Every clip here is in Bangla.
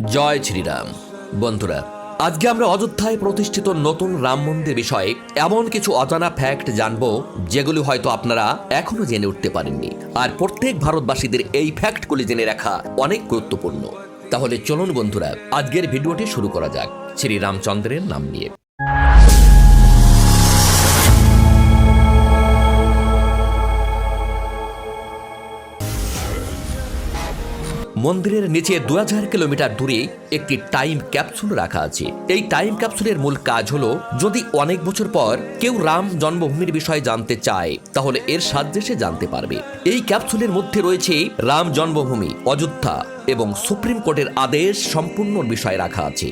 জয় শ্রীরাম। বন্ধুরা, আজকে আমরা অযোধ্যায় প্রতিষ্ঠিত নতুন রাম মন্দির বিষয়ে এমন কিছু অজানা ফ্যাক্ট জানব, যেগুলি হয়তো আপনারা এখনও জেনে উঠতে পারেননি। আর প্রত্যেক ভারতবাসীদের এই ফ্যাক্টগুলি জেনে রাখা অনেক গুরুত্বপূর্ণ। তাহলে চলুন বন্ধুরা, আজকের ভিডিওটি শুরু করা যাক শ্রী রামচন্দ্রের নাম নিয়ে। মন্দিরের নিচে দু হাজার কিলোমিটার দূরে একটি টাইম ক্যাপসুল রাখা আছে। এই টাইম ক্যাপসুলের মূল কাজ হল, যদি অনেক বছর পর কেউ রাম জন্মভূমির বিষয়ে জানতে চায়, তাহলে এর সাহায্যে সে জানতে পারবে। এই ক্যাপসুলের মধ্যে রয়েছে রাম জন্মভূমি, অযোধ্যা এবং সুপ্রিম কোর্টের আদেশ সম্পূর্ণ বিষয় রাখা আছে।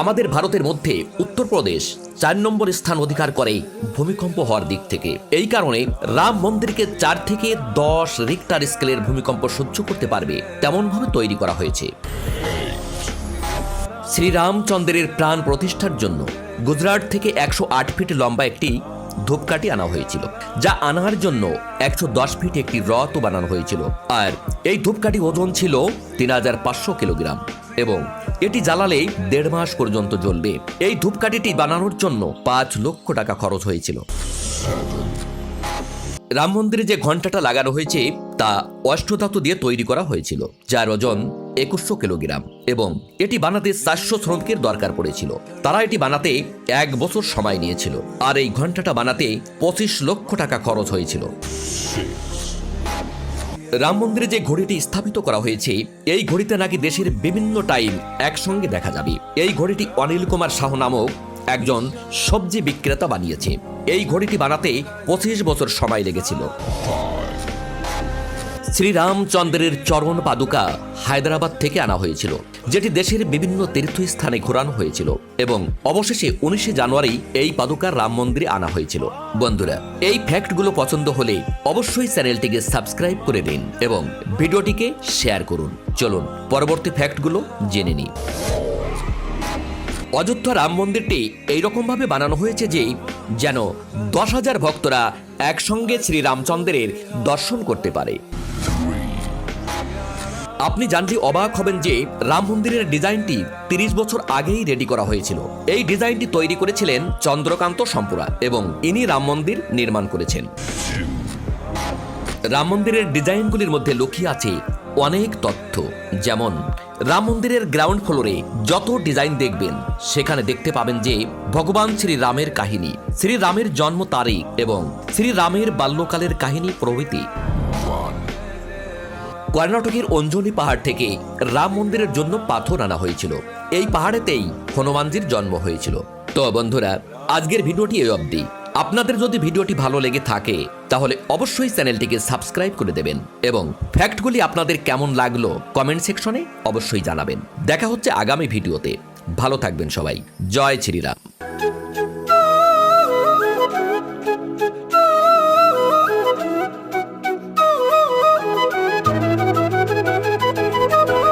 আমাদের ভারতের মধ্যে উত্তরপ্রদেশ চার নম্বর স্থান অধিকার করে ভূমিকম্প হওয়ার দিক থেকে। এই কারণে রাম মন্দিরকে চার থেকে দশ রিক্টার স্কেলের ভূমিকম্প সহ্য করতে পারবে তেমনভাবে তৈরি করা হয়েছে। শ্রীরামচন্দ্রের প্রাণ প্রতিষ্ঠার জন্য গুজরাট থেকে একশো আট ফিট লম্বা একটি ধূপকাঠি আনা হয়েছিল, যা আনার জন্য একশো দশ ফিট একটি রথ বানানো হয়েছিল। আর এই ধূপকাঠি ওজন ছিল তিন হাজার পাঁচশো কিলোগ্রাম এবং এটি জ্বালালেই দেড় মাস পর্যন্ত জ্বলবে। এই ধূপকাঠিটি বানানোর জন্য পাঁচ লক্ষ টাকা খরচ হয়েছিল। রাম মন্দিরে যে ঘন্টাটা লাগানো হয়েছে, তা অষ্টধাতু দিয়ে তৈরি করা হয়েছিল, যার ওজন একুশশো কিলোগ্রাম এবং এটি বানাতে চারশো শ্রমিকের দরকার পড়েছিল। তারা এটি বানাতে এক বছর সময় নিয়েছিল, আর এই ঘন্টাটা বানাতে পঁচিশ লক্ষ টাকা খরচ হয়েছিল। রাম মন্দিরে যে ঘড়িটি স্থাপিত করা হয়েছে, এই ঘড়িতে নাকি দেশের বিভিন্ন টাইম একসঙ্গে দেখা যাবে। এই ঘড়িটি অনিল কুমার শাহ নামক একজন সবজি বিক্রেতা বানিয়েছে। এই ঘড়িটি বানাতে পঁচিশ বছর সময় লেগেছিল। শ্রীরামচন্দ্রের চরণ পাদুকা হায়দ্রাবাদ থেকে আনা হয়েছিল, যেটি দেশের বিভিন্ন তীর্থস্থানে ঘোরানো হয়েছিল এবং অবশেষে উনিশে জানুয়ারি এই পাদুকা রাম মন্দিরে আনা হয়েছিল। বন্ধুরা, এই ফ্যাক্টগুলো পছন্দ হলে অবশ্যই চ্যানেলটিকে সাবস্ক্রাইব করে দিন এবং ভিডিওটিকে শেয়ার করুন। চলুন, পরবর্তী ফ্যাক্টগুলো জেনে নিই। অযোধ্যা রাম মন্দিরটি এইরকমভাবে বানানো হয়েছে যে, যেন দশ হাজার ভক্তরা একসঙ্গে শ্রী রামচন্দ্রের দর্শন করতে পারে। আপনি জানলে অবাক হবেন যে রাম মন্দিরের ডিজাইনটি তিরিশ বছর আগেই রেডি করা হয়েছিল। এই ডিজাইনটি তৈরি করেছিলেন চন্দ্রকান্ত সম্পুরা এবং ইনি রাম মন্দির নির্মাণ করেছেন। রাম মন্দিরের ডিজাইনগুলির মধ্যে লুকিয়ে আছে অনেক তথ্য, যেমন রাম মন্দিরের গ্রাউন্ড ফ্লোরে যত ডিজাইন দেখবেন, সেখানে দেখতে পাবেন যে ভগবান শ্রী রামের কাহিনী শ্রীরামের জন্ম তারিখ এবং শ্রীরামের বাল্যকালের কাহিনী প্রভৃতি। কর্ণাটকের অঞ্জলি পাহাড় থেকে রাম মন্দিরের জন্য পাথর আনা হয়েছিল। এই পাহাড়েতেই হনুমানজির জন্ম হয়েছিল। তো বন্ধুরা, আজকের ভিডিওটি এই অবধি। আপনাদের যদি ভিডিওটি ভালো লেগে থাকে, তাহলে অবশ্যই চ্যানেলটিকে সাবস্ক্রাইব করে দেবেন এবং ফ্যাক্টগুলি আপনাদের কেমন লাগল কমেন্ট সেকশনে অবশ্যই জানাবেন। দেখা হচ্ছে আগামী ভিডিওতে। ভালো থাকবেন সবাই। জয় শ্রীরাম।